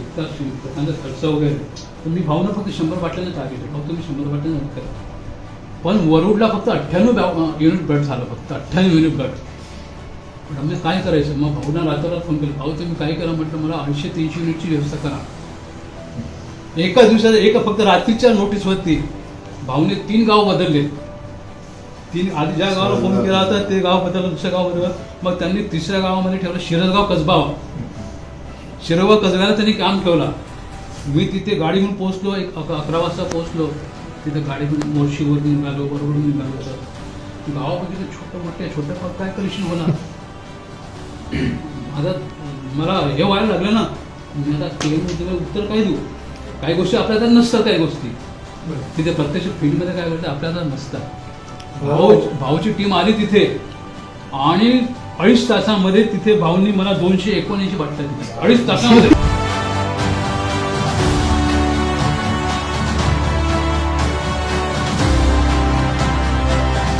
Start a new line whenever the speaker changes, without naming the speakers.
इतका प्रचंड खर्च वगैरे. पण मी भावना फक्त शंभर बाटल्यानं टार्गेट आहे. फक्त मी शंभर बाटल्यानं करा पण वरुडला फक्त अठ्ठ्याण्णव युनिट ब्लड झालं फक्त. अठ्ठ्याण्णव युनिट ब्लड पण आम्ही काय करायचं? मग भाऊना रातोरात फोन केला. भाऊ तुम्ही काय करा म्हटलं? मला ऐंशी तीनशे युनिटची व्यवस्था करा. एका दिवसात एका फक्त रात्रीच्या नोटीसवरती भाऊने तीन गाव बदलले. तीन आधी ज्या गावाला फोन केला होता ते गाव बदललं दुसऱ्या गाव बदललं. मग त्यांनी तिसऱ्या गावामध्ये ठेवलं शिरसगाव कसबा शिरगाव कसब्याला त्यांनी काम ठेवला. मी तिथे गाडी म्हणून पोहोचलो एक अक- अकरा वाजता पोहोचलो. तिथे गाडी म्हणून मोर्शीवर निघालो बरोबर निघालो. तर गावामध्ये छोटं मोठे छोटं गाव काय कलेक्शन होणार? आता मला हे व्हायला लागलं ना मी आता केलं उत्तर काय देऊ? काही गोष्टी आपल्या हातात नसतात काही गोष्टी. तिथे प्रत्यक्ष फील्डमध्ये काय करतं आपल्या हातात नसतात. भाऊ भाऊची टीम आली तिथे. आणि अडीच तासामध्ये तिथे भाऊंनी मला दोनशे एकोणऐंशी बाटल्या अडीच तासामध्ये.